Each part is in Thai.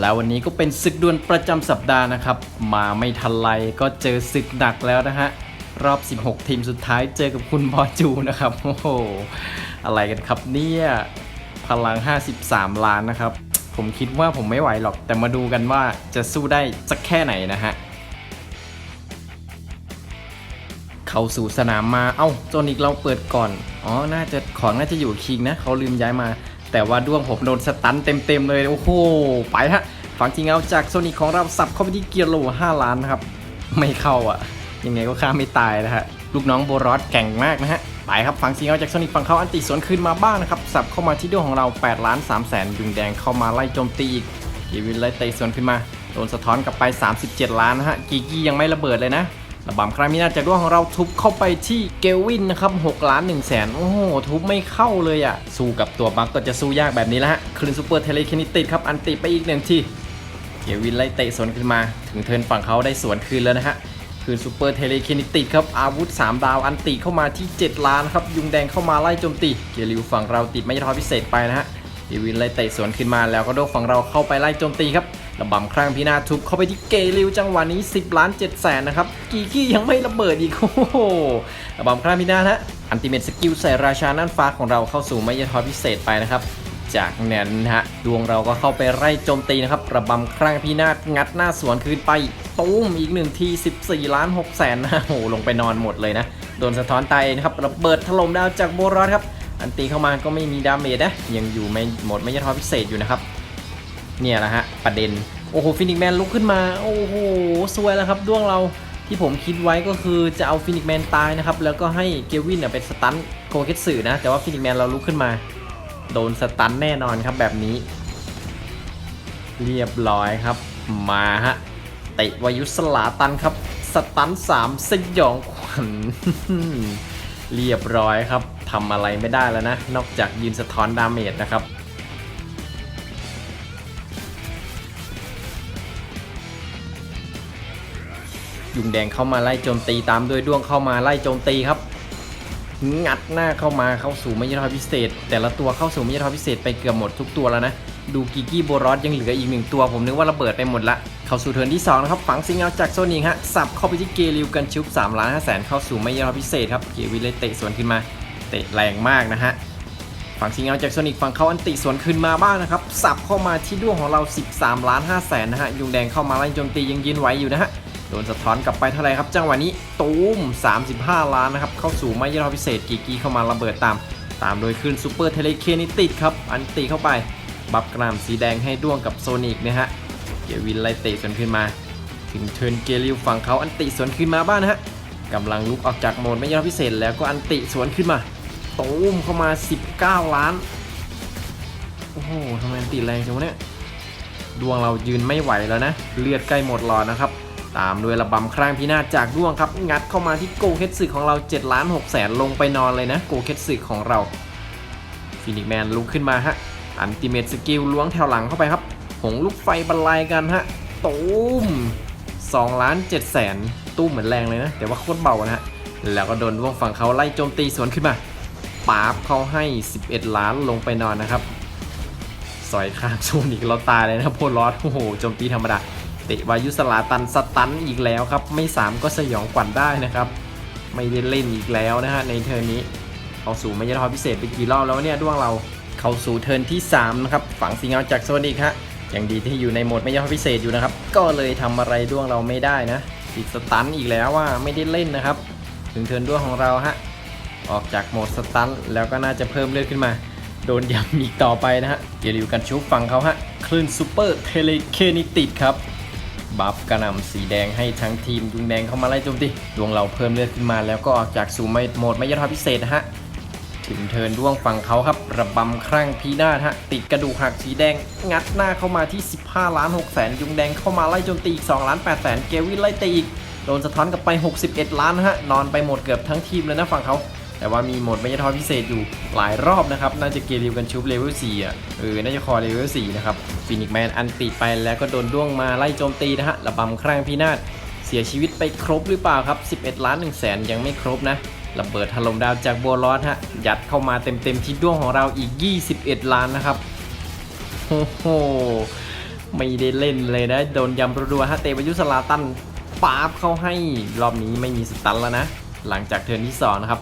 แล้ววันนี้ก็เป็นศึกดวลประจำสัปดาห์นะครับ มาไม่ทันไรก็เจอศึกหนักแล้วนะฮะ รอบ 16 ทีมสุดท้ายเจอกับคุณบอจูนะครับ โอ้โห อะไรกันครับเนี่ยพลัง 53 ล้านนะครับ ผมคิดว่าผมไม่ไหวหรอก แต่มาดูกันว่าจะสู้ได้สักแค่ไหนนะฮะ เข้าสู่สนามมา เอ้าโจนิกเราเปิดก่อน อ๋อ น่าจะของน่าจะอยู่คิงนะ เขาลืมย้ายมา แต่ว่าด้วงผมโดนสตันเต็มๆเลย โอ้โห ไปฮะ ฝั่งจริงเอาจากโซนิกของเราสับเข้าไปที่เกียร์โล5ล้านนะครับ ไม่เข้าอะ ยังไงก็ฆ่าไม่ตายนะฮะ ลูกน้องโบรอสแก่งมากนะฮะ ไปครับฝั่งจริงเอาจากโซนิกฝั่งเขาอันติสวนคืนมาบ้างนะครับ สับเข้ามาที่ด้วงของเรา8ล้าน3แสนยุงแดงเข้ามาไล่โจมตีอีกกีวินไล่เตะสวนขึ้นมา โดนสะท้อนกลับไป 37 ล้านนะฮะ กีกี้ยังไม่ระเบิดเลยนะ ระบำครั้งนี้น่าจะด้วงของเราทุบเข้าไปที่เกลวินนะครับ6ล้าน1แสนโอ้โห ทุบไม่เข้าเลยอะ่ะ สู้กับตัวบัคก็จะสู้ยากแบบนี้แล้วฮะคลืนซูเปอร์เทเลคินิติดครับ อันติไปอีกหนึ่งทีเกลวินไล่เตะสวนขึ้นมา ถึงเทินฝั่งเขาได้สวนคืนแล้วนะฮะคืนซูเปอร์เทเลคินิติดครับอาวุธ 3 ดาวอันติเข้ามาที่ 7 ล้านครับยุงแดงเข้ามาไล่โจมตีเกลิวฝั่งเราติดไม่ทอพิเศษไปนะฮะเกวินไล่เตะสวนขึ้นมาแล้วก็โดกฝั่งเราเข้าไปไล่โจมตีครับ ระบำครั้งพินาทุบเข้าไปที่เกลิวจังหวะนี้ 10 ล้าน7แสนนะครับ กีกี้ยังไม่ระเบิดอีกโอ้โหระบำครั้งพินาฮะอันติเมตสกิลใส่ราชาน่านฟ้าของเราเข้าสู่ไมยทอพิเศษไปนะครับ จากนั้นฮะดวงเราก็เข้าไปไล่โจมตีนะครับ ระบำครั้งพินาศงัดหน้าสวนคืนไปตุ้มอีกหนึ่งที14 ล้าน6แสนนะโอ้โหลงไปนอนหมดเลยนะโดนสะท้อนตายนะครับระเบิดถล่มดาวจากโบรอสครับอันตีเข้ามาก็ไม่มีดาเมจนะยังอยู่ไม่หมดไม่ยทอพิเศษอยู่นะครับ เนี่ยแหละฮะประเด็น โอ้โหฟินิกแมนลุกขึ้นมา โอ้โหสวยแล้วครับด้วงเราที่ผมคิดไว้ก็คือจะเอาฟินิกแมนตายนะครับ แล้วก็ให้เกลวินเนี่ยเป็นสตันโคเคตสึนะ แต่ว่าฟินิกแมนเราลุกขึ้นมา โดนสตันแน่นอนครับแบบนี้ เรียบร้อยครับ มาฮะเตะวายุสลาตันครับ สตัน3สยองขวัญเรียบร้อยครับทำอะไรไม่ได้แล้วนะ นอกจากยืนสะท้อนดาเมจนะครับ ยุงแดงเข้ามาไล่โจมตีตามด้วยด้วงเข้ามาไล่โจมตีครับ งัดหน้าเข้ามาเข้าสู่ไม่ยทอพิเศษ แต่ละตัวเข้าสู่ไม่ยทอพิเศษไปเกือบหมดทุกตัวแล้วนะ ดูกิกี้โบรอสยังเหลืออีกหนึ่งตัว ผมนึกว่าระเบิดไปหมดละ เข้าสู่เทิร์นที่2นะครับ ฝังซิงเอาจากโซนิงฮะ สับเข้าไปที่เกลิวกันชุบ3ล้าน5แสนเข้าสู่ไม่ยทอพิเศษครับ เกวิลเลยเตะสวนขึ้นมา เตะแรงมากนะฮะฝั่งซิงเอาจากโซนิกฝั่งเขาอันติสวนคืนมาบ้างนะครับ สับเข้ามาที่ด้วงของเรา 13 ล้าน5แสนนะฮะ ยุงแดงเข้ามาไล่โจมตียังยืนไหวอยู่นะฮะ โดนสะท้อนกลับไปเท่าไหร่ครับ จังหวะนี้ตูม 35 ล้านนะครับ เข้าสู่ไม่ยอพิเศษกีกีเข้ามาระเบิดตาม ตามโดยขึ้นซูเปอร์เทเลเคนิติดครับ อันตีเข้าไป บัฟกรามสีแดงให้ด้วงกับโซนิกนะฮะ เกวินไล่เตะสวนขึ้นมา ถึงเทิร์นเกลิวฝั่งเขาอันติสวนขึ้นมาบ้างนะฮะกำลังลุกออกจากโหมดไม่ยอดพิเศษแล้วก็อันติสวนขึ้นมาตูมเข้ามา 19 ล้าน โอ้โหทำไมอันติแรงจังวะเนี่ย ดวงเรายืนไม่ไหวแล้วนะ เลือดใกล้หมดหลอดนะครับ ตามด้วยระบำครั้งพินาศจากด้วงครับ งัดเข้ามาที่โกเคตสึของเรา7ล้าน6แสนลงไปนอนเลยนะ โกเคตสึของเราฟินิกแมนลุกขึ้นมาฮะ อันติเมตสกิลล้วงแถวหลังเข้าไปครับ หงลูกไฟบรรลัยกันฮะตูม2ล้าน7แสนตู้มเหมือนแรงเลยนะ แต่ว่าโคตรเบานะฮะ แล้วก็โดนด้วงฝั่งเขาไล่โจมตีสวนขึ้นมาปาบเขาให้ 11 ล้านลงไปนอนนะครับสอยข้างโซนิกเราตายเลยนะโพลอสโอ้โหโจมตีธรรมดา เตะวายุสลาตันสตันอีกแล้วครับ ไม่3ก็สยองขวัญได้นะครับ ไม่ได้เล่นอีกแล้วนะฮะในเทิร์นี้เข้าสู่ไม่ยทอพิเศษไปกี่รอบแล้วเนี่ยด้วงเราเข้าสู่เทิร์นที่3นะครับฝั่งสิงเอาจากโซนิกฮะอย่างดีที่อยู่ในโหมดไม่ยทอพิเศษอยู่นะครับ ก็เลยทำอะไรด้วงเราไม่ได้นะติดสตันอีกแล้วว่าไม่ได้เล่นนะครับ ถึงเทิร์นด้วงของเราฮะออกจากโหมดสตันแล้วก็น่าจะเพิ่มเลือดขึ้นมา โดนย้ำอีกต่อไปนะฮะเกลิวอยู่กันชุบฝั่งเขาฮะคลื่นซูเปอร์เทเลเคนิติดครับ บัฟกระหน่ำสีแดงให้ทั้งทีมยุงแดงเข้ามาไล่โจมตีดวงเราเพิ่มเลือดขึ้นมาแล้วก็ออกจากสู่ไม่โหมดไม่ยอดทอพิเศษนะฮะถึงเทินด้วงฝั่งเขาครับ ระบำครั่งพีนาฮะ ติดกระดูกหักสีแดง งัดหน้าเข้ามาที่ 15 ล้าน6แสนยุงแดงเข้ามาไล่โจมตีอีก 2 ล้าน8แสนเกวินไล่ตีอีก โดนสะท้อนกลับไป 61 ล้านฮะ นอนไปหมดเกือบทั้งทีมเลยนะฝั่งเขา แต่ว่ามีโหมดไม่ยทอพิเศษอยู่หลายรอบนะครับ น่าจะเกลิวกันชุบเลเวล4อะ เออ น่าจะคอเลเวล4นะครับ ฟินิกแมนอันติไปแล้วก็โดนด้วงมาไล่โจมตีนะฮะระบำครั่งพินาศเสียชีวิตไปครบหรือเปล่าครับ 11 ล้าน1แสนยังไม่ครบนะระเบิดถล่มดาวจากโบลอสฮะยัดเข้ามาเต็มๆที่ด้วงของเราอีก 21 ล้านนะครับโอ้โหไม่ได้เล่นเลยนะ โดนยำรัวๆฮะเตะไปยุสลาตันปาบเข้าให้รอบนี้ไม่มีสตันแล้วนะ หลังจากเทิร์นที่สองนะครับ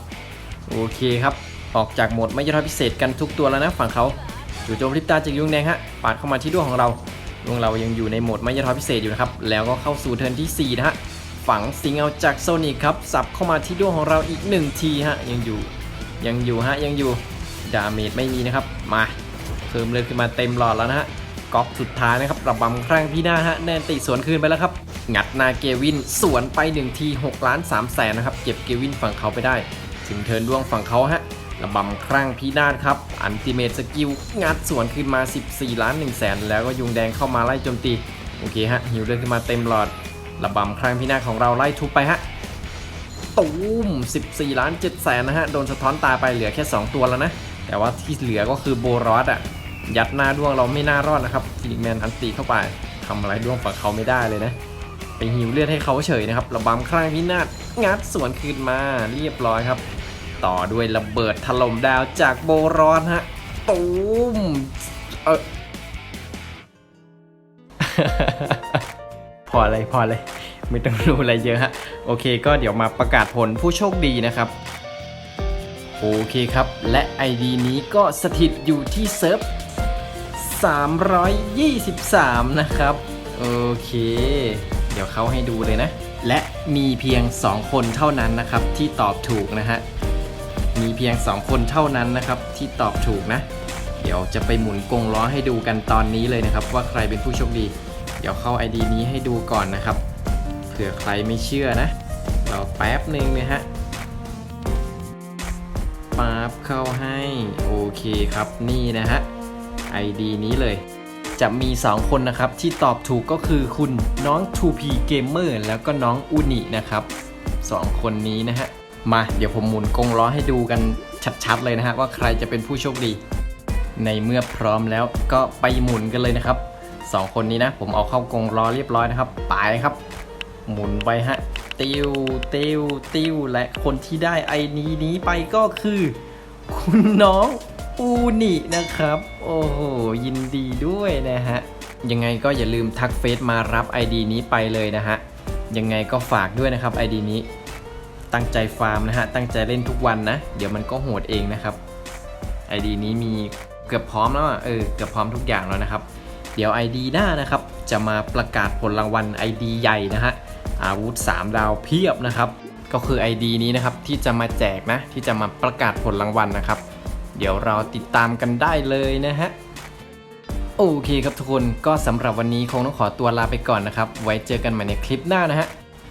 โอเคครับ ออกจากโหมดไม่ยอดพิเศษกันทุกตัวแล้วนะฝั่งเขา จู่โจมริบตาจากยุงแดงฮะปาดเข้ามาที่ด้วงของเราดวงเรายังอยู่ในโหมดไม่ยอพิเศษอยู่นะครับ แล้วก็เข้าสู่เทิร์นที่ 4 นะฮะ ฝังสิงเอาจากโซนิกครับ สับเข้ามาที่ด้วงของเราอีก 1 ทีฮะ ยังอยู่ ยังอยู่ฮะ ยังอยู่ ดาเมจไม่มีนะครับ มา เพิ่มเลยขึ้นมาเต็มหลอดแล้วนะฮะก๊อกสุดท้ายนะครับระบำครั้งพี่หน้าฮะ แนนติสวนคืนไปแล้วครับ งัดนาเกวินสวนไป 1 ที6ล้าน3แสนนะครับ เก็บเกวินฝั่งเขาไปได้ ถึงเทิร์นดวงฝั่งเขาฮะ ระบำครั้งพินาศครับ อันติเมตสกิลงัดสวนขึ้นมา 14 ล้าน1แสนแล้วก็ยุงแดงเข้ามาไล่โจมตี โอเคฮะหิวเลือดขึ้นมาเต็มหลอด ระบำครั้งพินาศของเราไล่ทุบไปฮะตูม 14 ล้าน7แสนนะฮะ โดนสะท้อนตาไปเหลือแค่ 2 ตัวแล้วนะ แต่ว่าที่เหลือก็คือโบรอสอะยัดหน้าด้วงเราไม่น่ารอดนะครับฟินิแมนอันตีเข้าไปทำอะไรด้วงฝั่งเขาไม่ได้เลยนะไปหิวเลือดให้เขาเฉยนะครับระบำครั้งพินาศงัดสวนคืนมาเรียบร้อยครับ ต่อด้วยระเบิดถล่มดาวจากโบรอสฮะตูมเออพอเลยพอเลย ไม่ต้องรู้อะไรเยอะฮะ โอเคก็เดี๋ยวมาประกาศผลผู้โชคดีนะครับ โอเคครับ และ ID นี้ก็สถิตอยู่ที่เซิร์ฟ323 นะครับ โอเค เดี๋ยวเขาให้ดูเลยนะ และมีเพียง 2 คนเท่านั้นนะครับที่ตอบถูกนะฮะ มีเพียง 2 คนเท่านั้นนะครับ ที่ตอบถูกนะ เดี๋ยวจะไปหมุนกงล้อให้ดูกันตอนนี้เลยนะครับ ว่าใครเป็นผู้โชคดี เดี๋ยวเข้า ID นี้ให้ดูก่อนนะครับเผื่อใครไม่เชื่อนะ เราแป๊บหนึ่งนะฮะปั๊บเข้าให้ โอเคครับนี่นะฮะ ID นี้เลย จะมี 2 คนนะครับ ที่ตอบถูกก็คือคุณน้อง 2P Gamer แล้วก็น้องอุนินะครับ 2 คนนี้นะฮะ มา เดี๋ยวผมหมุนกงล้อให้ดูกันชัดๆเลยนะฮะว่าใครจะเป็นผู้โชคดี ในเมื่อพร้อมแล้วก็ไปหมุนกันเลยนะครับ 2 คนนี้นะ ผมเอาเข้ากงล้อเรียบร้อยนะครับ ไปครับ หมุนไปฮะ ติวติวติวและคนที่ได้ไอนี้นี้ไปก็คือ คุณน้องอูนินะครับ โอ้โห ยินดีด้วยนะฮะ ยังไงก็อย่าลืมทักเฟซมารับ ID นี้ไปเลยนะฮะ ยังไงก็ฝากด้วยนะครับ ID นี้ ตั้งใจฟาร์มนะฮะ ตั้งใจเล่นทุกวันนะ เดี๋ยวมันก็โหดเองนะครับ ID นี้มีเกือบพร้อมแล้วอะเออ เกือบพร้อมทุกอย่างแล้วนะครับ เดี๋ยว ID หน้านะครับ จะมาประกาศผลรางวัล ID ใหญ่นะฮะ อาวุธ 3 ดาวเพียบนะครับ ก็คือ ID นี้นะครับที่จะมาแจกนะ ที่จะมาประกาศผลรางวัลนะครับ เดี๋ยวเราติดตามกันได้เลยนะฮะโอเคครับทุกคน ก็สำหรับวันนี้คงต้องขอตัวลาไปก่อนนะครับ ไว้เจอกันใหม่ในคลิปหน้านะฮะ